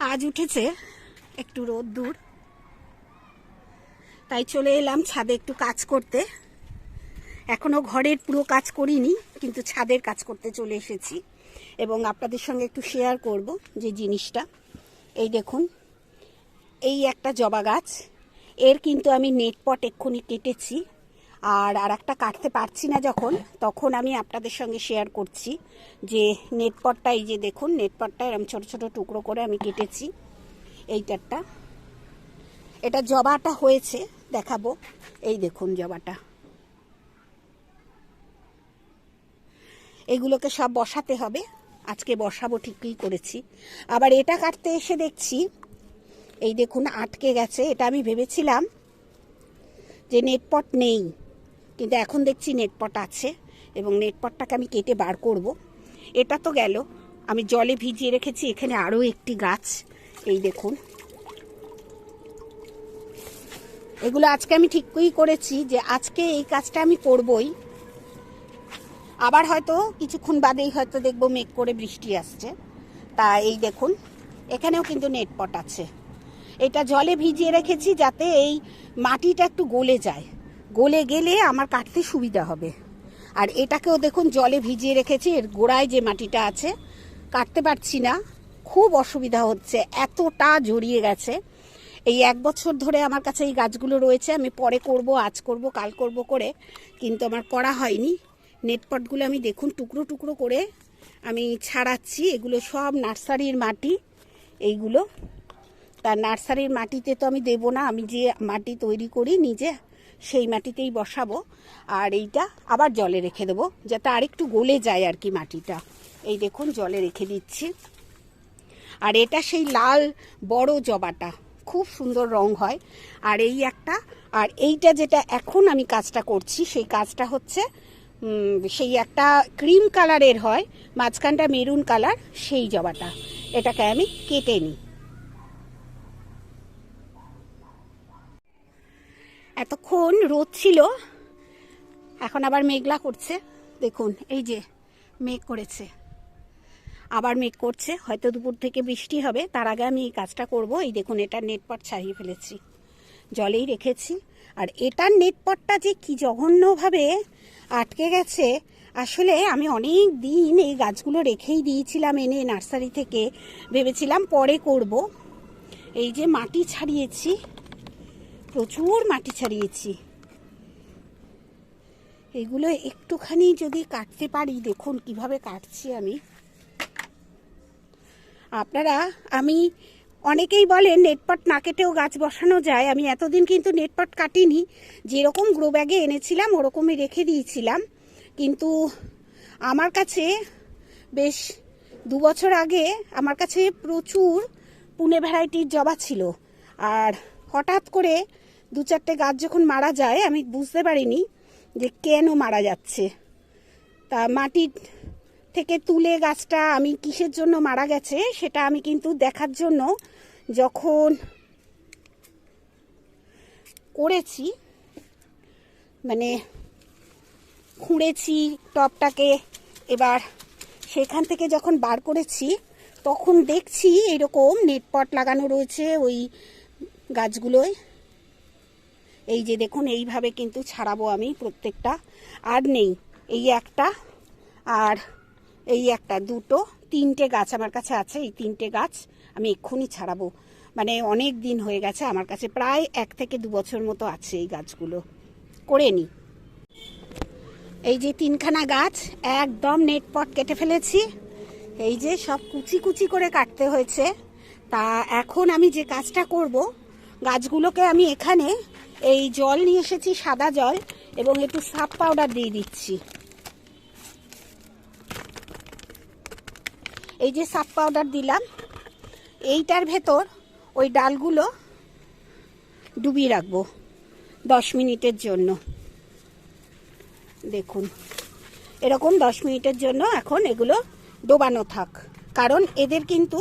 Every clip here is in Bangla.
আজ উঠেছে একটু রোদ দূর। তাই চলে এলাম ছাদে একটু কাজ করতে। এখনও ঘরের পুরো কাজ করিনি, কিন্তু ছাদের কাজ করতে চলে এসেছি। এবং আপনাদের সঙ্গে একটু শেয়ার করব যে জিনিসটা। এই দেখুন, এই একটা জবা গাছ। এর কিন্তু আমি নেট পট এক্ষুনি কেটেছি। আর আর একটা কাটতে পারছি না যখন, তখন আমি আপনাদের সঙ্গে শেয়ার করছি যে নেট পটটা এই যে দেখুন নেট পটটা এরকম ছোটো ছোটো টুকরো করে আমি কেটেছি। এইটারটা। এটা জবাটা হয়েছে, দেখাবো। এই দেখুন জবাটা। এগুলোকে সব বসাতে হবে। আজকে বসাবো ঠিকই করেছি। আবার এটা কাটতে এসে দেখছি, এই দেখুন আটকে গেছে। এটা আমি ভেবেছিলাম যে নেটপট নেই। কিন্তু এখন দেখছি নেটপট আছে এবং নেটপটটাকে আমি কেটে বার করব। এটা তো গেল। আমি জলে ভিজিয়ে রেখেছি, এখানে আরও একটি গাছ। এই দেখুন। এগুলো আজকে আমি ঠিকই করেছি যে আজকে এই কাজটা আমি করবই। আবার হয়তো কিছুক্ষণ বাদেই হয়তো দেখব মেঘ করে বৃষ্টি আসছে। তা এই দেখুন, এখানেও কিন্তু নেটপট আছে। এটা জলে ভিজিয়ে রেখেছি যাতে এই মাটিটা একটু গলে যায়। গলে গেলে আমার কাটতে সুবিধা হবে। আর এটাকেও দেখুন, জলে ভিজিয়ে রেখেছি, এর গোড়ায় যে মাটিটা আছে, কাটতে পারছি না। খুব অসুবিধা হচ্ছে, এতটা জড়িয়ে গেছে। এই এক বছর ধরে আমার কাছে এই গাছগুলো রয়েছে, আমি পরে করব, আজ করব, কাল করব করে, কিন্তু আমার করা হয়নি। নেটপটগুলো আমি দেখুন, টুকরো টুকরো করে আমি ছাড়াচ্ছি, এগুলো সব নার্সারির মাটি, এইগুলো। তা নার্সারির মাটিতে তো আমি দেবো না, আমি যে মাটি তৈরি করি নিজে সেই মাটিতেই বসাবো। আর এইটা আবার জলে রেখে দেবো, যাতে আরেকটু গলে যায় আর কি মাটিটা। এই দেখুন, জলে রেখে দিচ্ছি। আর এটা সেই লাল, বড় জবাটা। খুব সুন্দর রং হয়। আর এই একটা, আর এইটা যেটা এখন আমি কাজটা করছি, সেই কাজটা হচ্ছে সেই একটা ক্রিম কালারের হয়, মাঝখানটা মেরুন কালার, সেই জবাটা। এটাকে আমি কেটে নিই। এতক্ষণ রোদ ছিল, এখন আবার মেঘলা করছে। দেখুন, এই যে মেঘ করেছে। আবার মেঘ করছে, হয়তো দুপুর থেকে বৃষ্টি হবে, তার আগে আমি এই কাজটা করব। এই দেখুন এটার নেটপট ছাড়িয়ে ফেলেছি, জলেই রেখেছি। আর এটার নেটপটটা যে কি জঘন্যভাবে আটকে গেছে, আসলে আমি অনেক দিন এই গাছগুলো রেখেই দিয়েছিলাম এনে নার্সারি থেকে, ভেবেছিলাম পরে করব। এই যে মাটি ছাড়িয়েছি প্রচুর মাটি ছাড়িয়েছি। এগুলো একটুখানি যদি কাটতে পারি, দেখুন কীভাবে কাটছি আমি। আপনারা, আমি, অনেকেই বলেন নেটপট না কেটেও গাছ বসানো যায়। আমি এতদিন কিন্তু নেটপট কাটিনি। যেরকম গ্রো ব্যাগে এনেছিলাম, ওরকমই রেখে দিয়েছিলাম। কিন্তু আমার কাছে বেশ দু বছর আগে আমার কাছে প্রচুর পুনে ভ্যারাইটির জবা ছিল। আর হঠাৎ করে দু চারটে গাছ যখন মারা যায়, আমি বুঝতে পারিনি যে কেন মারা যাচ্ছে। তা মাটির থেকে তুলে গাছটা আমি কিসের জন্য মারা গেছে, সেটা আমি কিন্তু দেখার জন্য যখন করেছি মানে খুঁড়েছি টপটাকে এবার সেখান থেকে যখন বার করেছি, তখন দেখছি এরকম নেটপট লাগানো রয়েছে ওই গাছগুলোয়। এই যে দেখুন, এইভাবে কিন্তু ছাড়াবো আমি প্রত্যেকটা। আর নেই, এই একটা আর এই একটা, দুটো, তিনটে গাছ আমার কাছে আছে, এই তিনটে গাছ আমি এক্ষুনি ছাড়াবো। মানে অনেক দিন হয়ে গেছে আমার কাছে, প্রায় এক থেকে দু বছর মতো আছে এই গাছগুলো। করে নি। এই যে তিনখানা গাছ, একদম নেট পট কেটে ফেলেছি। এই যে সব কুচি কুচি করে কাটতে হয়েছে। তা এখন আমি যে কাজটা করব গাছগুলোকে আমি এখানে এই জল নিয়ে এসেছি, সাদা জল, এবং একটু সাপ পাউডার দিয়ে দিচ্ছি। এই যে সাপ পাউডার দিলাম, এইটার ভেতর ওই ডালগুলো ডুবিয়ে রাখব দশ মিনিটের জন্য। দেখুন, এরকম দশ মিনিটের জন্য এখন এগুলো ডোবানো থাক, কারণ এদের কিন্তু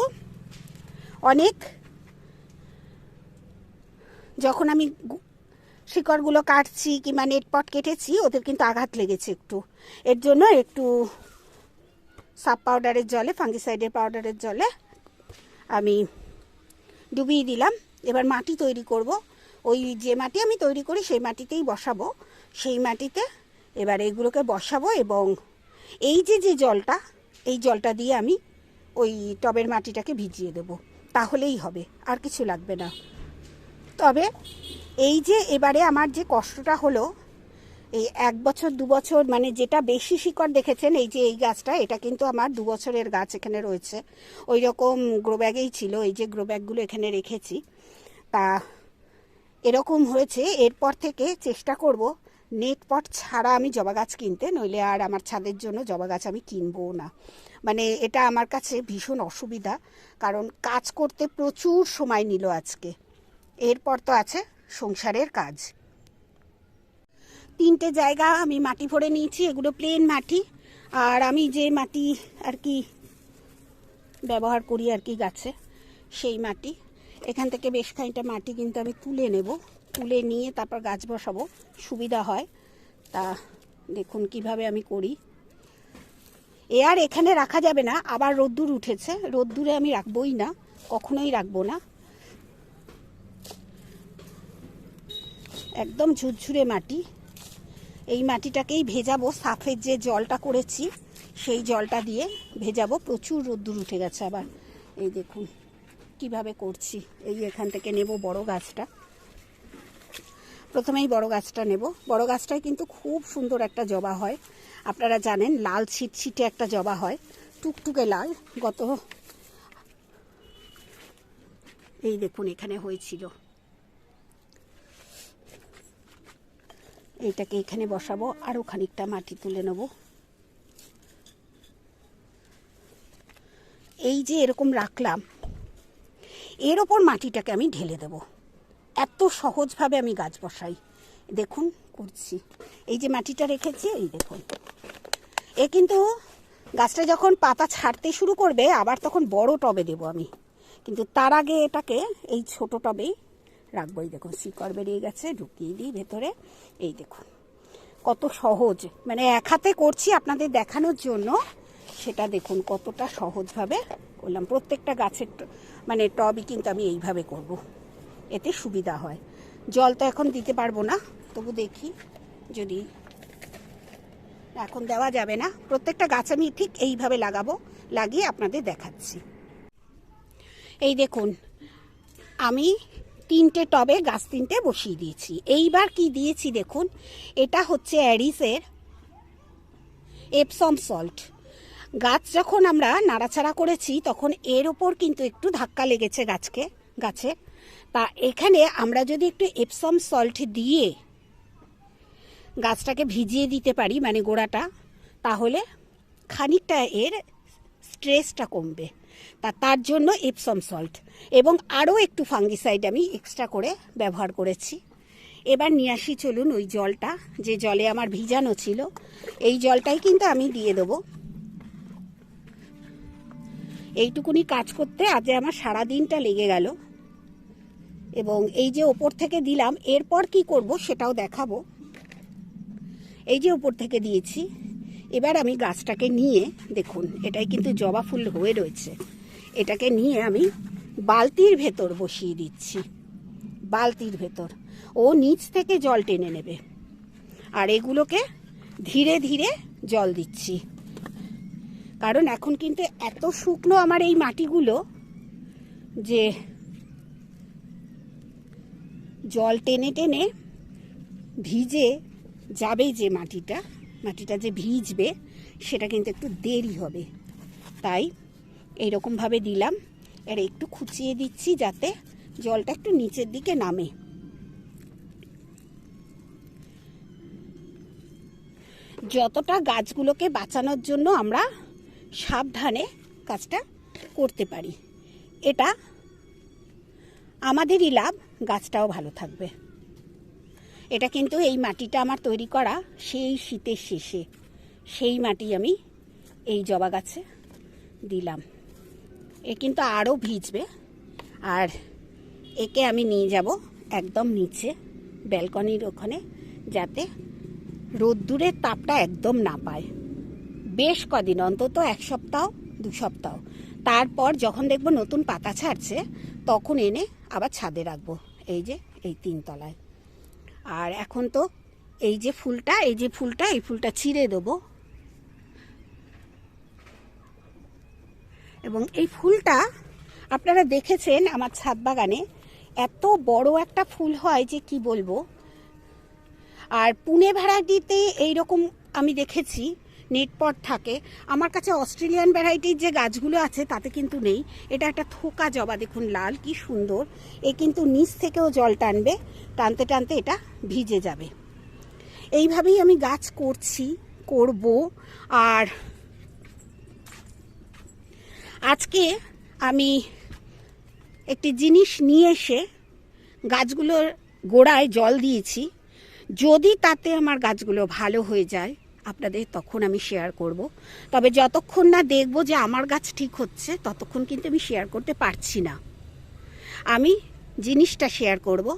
অনেক যখন আমি শিকড়গুলো কাটছি কিংবা নেটপট কেটেছি, ওদের কিন্তু আঘাত লেগেছে একটু। এর জন্য একটু সাব পাউডারের জলে, ফাঙ্গিসাইডের পাউডারের জলে আমি ডুবিয়ে দিলাম। এবার মাটি তৈরি করব। ওই যে মাটি আমি তৈরি করি, সেই মাটিতেই বসাবো। সেই মাটিতে এবার এগুলোকে বসাবো এবং এই যে যে জলটা, এই জলটা দিয়ে আমি ওই টবের মাটিটাকে ভিজিয়ে দেবো। তাহলেই হবে, আর কিছু লাগবে না। তবে এই যে এবারে আমার যে কষ্টটা হলো, এই এক বছর, দু বছর মানে যেটা বেশি শিকড় দেখেছেন, এই যে এই গাছটা, এটা কিন্তু আমার দু বছরের গাছ এখানে রয়েছে। ওই রকম গ্রো ব্যাগেই ছিল, এই যে গ্রো ব্যাগগুলো এখানে রেখেছি। তা এরকম হয়েছে, এরপর থেকে চেষ্টা করব নেট পট ছাড়া আমি জবা গাছ কিনতে, নইলে আর আমার ছাদের জন্য জবা গাছ আমি কিনবো না। মানে এটা আমার কাছে ভীষণ অসুবিধা, কারণ কাজ করতে প্রচুর সময় নিল আজকে। এরপর তো আছে সংসারের কাজ। তিনটে জায়গা আমি মাটি ভরে নিয়েছি, এগুলো প্লেন মাটি। আর আমি যে মাটি আর কি ব্যবহার করি আর কি গাছে, সেই মাটি। এখান থেকে বেশ খানিকটা মাটি কিন্তু আমি তুলে নেব। তুলে নিয়ে তারপর গাছ বসাবো, সুবিধা হয়। তা দেখুন কীভাবে আমি করি। এ আর এখানে রাখা যাবে না, আবার রোদ্দুর উঠেছে। রোদ্দুরে আমি রাখবই না, কখনোই রাখব না। একদম ঝুরঝুরে মাটি। এই মাটিটাকেই ভেজাবো, সাফের যে জলটা করেছি, সেই জলটা দিয়ে ভেজাবো। প্রচুর রোদ্দুর উঠে গেছে আবার। এই দেখুন, কীভাবে করছি। এই এখান থেকে নেব বড় গাছটা। প্রথমেই বড় গাছটা নেব। বড় গাছটায় কিন্তু খুব সুন্দর একটা জবা হয়। আপনারা জানেন, লাল ছিটছিটে একটা জবা হয়। টুকটুকে লাল, গত এই দেখুন, এখানে হয়েছিল। এইটাকে এখানে বসাবো আরও খানিকটা মাটি তুলে নেব। এই যে এরকম রাখলাম, এর ওপর মাটিটাকে আমি ঢেলে দেব। এত সহজভাবে আমি গাছ বসাই। দেখুন, করছি। এই যে মাটিটা রেখেছি, এই দেখুন। এ কিন্তু গাছটা যখন পাতা ছাড়তে শুরু করবে, আবার তখন বড় টবে দেবো আমি। কিন্তু তার আগে এটাকে, এই ছোট টবেই রাখব এই দেখুন, শিকড় বেরিয়ে গেছে, ঢুকিয়ে দিই ভেতরে। এই দেখুন, কত সহজ। মানে এক হাতে করছি আপনাদের দেখানোর জন্য, সেটা দেখুন কতটা সহজভাবে করলাম। প্রত্যেকটা গাছের মানে টবই কিন্তু আমি এইভাবে করব। এতে সুবিধা হয়। জল তো এখন দিতে পারব না, তবু দেখি যদি এখন দেওয়া যাবে না। প্রত্যেকটা গাছ আমি ঠিক এইভাবে লাগাবো, লাগিয়ে আপনাদের দেখাচ্ছি। এই দেখুন, আমি তিনটে টবে গাছ তিনটে বসিয়ে দিয়েছি। এইবার কি দিয়েছি দেখুন, এটা হচ্ছে অ্যারিসের এপসম সল্ট। গাছ যখন আমরা নাড়াচাড়া করেছি, তখন এর ওপর কিন্তু একটু ধাক্কা লেগেছে গাছকে, গাছে। তা এখানে আমরা যদি একটু এপসম সল্ট দিয়ে গাছটাকে ভিজিয়ে দিতে পারি মানে গোড়াটা, তাহলে খানিকটা এর স্ট্রেসটা কমবে। তা তার জন্য এপসম সল্ট এবং আরও একটু ফাঙ্গিসাইড আমি এক্সট্রা করে ব্যবহার করেছি। এবার নিয়ে আসি চলুন ওই জলটা, যে জলে আমার ভিজানো ছিল। এই জলটাই কিন্তু আমি দিয়ে দেবো। এইটুকুনি কাজ করতে আজ আমার সারা দিনটা লেগে গেল। এবং এই যে ওপর থেকে দিলাম, এরপর কি করব সেটাও দেখাবো। এই যে উপর থেকে দিয়েছি, এবার আমি গাছটাকে নিয়ে, দেখুন, এটাই কিন্তু জবা ফুল হয়ে রয়েছে। এটাকে নিয়ে আমি বালতির ভেতর বসিয়ে দিচ্ছি। বালতির ভেতর। ও নিচ থেকে জল টেনে নেবে। আর এগুলোকে ধীরে ধীরে জল দিচ্ছি। কারণ এখন কিন্তু এত শুকনো আমার এই মাটিগুলো যে জল টেনে টেনে ভিজে যাবে যে মাটিটা মাটিটা যে ভিজবে, সেটা কিন্তু একটু দেরি হবে। তাই এইরকমভাবে দিলাম। আর একটু খুচিয়ে দিচ্ছি যাতে জলটা একটু নিচের দিকে নামে। যতটা গাছগুলোকে বাঁচানোর জন্য আমরা সাবধানে কাজটা করতে পারি। এটা আমাদেরই লাভ, গাছটাও ভালো থাকবে। এটা কিন্তু এই মাটিটা আমার তৈরি করা সেই শীতের শেষে। সেই মাটি আমি এই জবা গাছে দিলাম। এ কিন্তু আরও ভিজবে। আর একে আমি নিয়ে যাব একদম নিচে, ব্যালকনির ওখানে, যাতে রোদ্দুরের তাপটা একদম না পায়। বেশ কদিন, অন্তত এক সপ্তাহ, দু সপ্তাহ। তারপর যখন দেখব নতুন পাতা ছাড়ছে, তখন এনে আবার ছাদে রাখব, এই যে, এই তিনতলায়। আর এখন তো এই যে ফুলটা, এই যে ফুলটা, এই ফুলটা ছিঁড়ে দেবো। এবং এই ফুলটা আপনারা দেখেছেন আমার ছাদ বাগানে। এত বড় একটা ফুল হয় যে কি বলব? আর পুনে ভ্যারাইটিতে এইরকম আমি দেখেছি নেটপট থাকে। আমার কাছে অস্ট্রেলিয়ান ভ্যারাইটির যে গাছগুলো আছে তাতে কিন্তু নেই। এটা একটা থোকা জবা, দেখুন লাল, কি সুন্দর। এ কিন্তু নিচ থেকেও জল টানবে, টানতে টানতে এটা ভিজে যাবে। এইভাবেই আমি গাছ করছি, করব। আর আজকে আমি একটি জিনিস নিয়ে এসে গাছগুলোর গোড়ায় জল দিয়েছি। যদি তাতে আমার গাছগুলো ভালো হয়ে যায়, আপনাদের তখন আমি শেয়ার করব। তবে যতক্ষণ না দেখব যে আমার গাছ ঠিক হচ্ছে, ততক্ষণ কিন্তু আমি শেয়ার করতে পারছি না। আমি জিনিসটা শেয়ার করব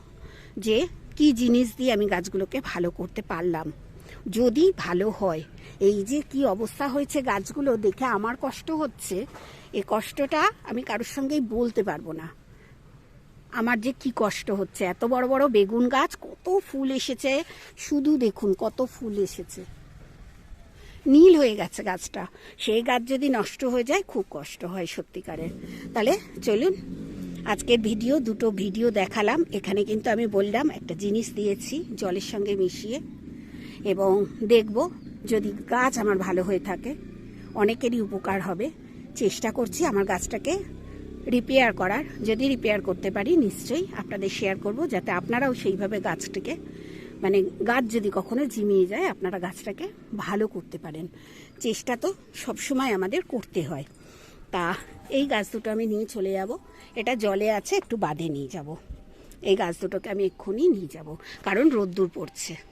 যে কি জিনিস দিয়ে আমি গাছগুলোকে ভালো করতে পারলাম। যদি ভালো হয়, এই যে কি অবস্থা হয়েছে গাছগুলো, দেখে আমার কষ্ট হচ্ছে। এই কষ্টটা আমি কারোর সঙ্গেই বলতে পারব না। আমার যে কি কষ্ট হচ্ছে, এত বড় বড় বেগুন গাছ, কত ফুল এসেছে। শুধু দেখুন কত ফুল এসেছে। নীল হয়ে গেছে গাছটা। সেই গাছ যদি নষ্ট হয়ে যায়, খুব কষ্ট হয় সত্যিকারের। তাহলে চলুন, আজকের ভিডিও, দুটো ভিডিও দেখালাম। এখানে কিন্তু আমি বললাম, একটা জিনিস দিয়েছি জলের সঙ্গে মিশিয়ে। এবং দেখব যদি গাছ আমার ভালো হয়ে থাকে, অনেকেরই উপকার হবে। চেষ্টা করছি আমার গাছটাকে রিপেয়ার করার। যদি রিপেয়ার করতে পারি, নিশ্চয়ই আপনাদের শেয়ার করব, যাতে আপনারাও সেইভাবে গাছটিকে মানে গাছ যদি কখনো ঝিমিয়ে যায়, আপনারা গাছটাকে ভালো করতে পারেন। চেষ্টা তো সবসময় আমাদের করতে হয়। তা এই গাছ দুটো আমি নিয়ে চলে যাব। এটা জলে আছে, একটু বাদে নিয়ে যাব। এই গাছ দুটোকে আমি এক্ষুনি নিয়ে যাব, কারণ রোদ্দুর পড়ছে।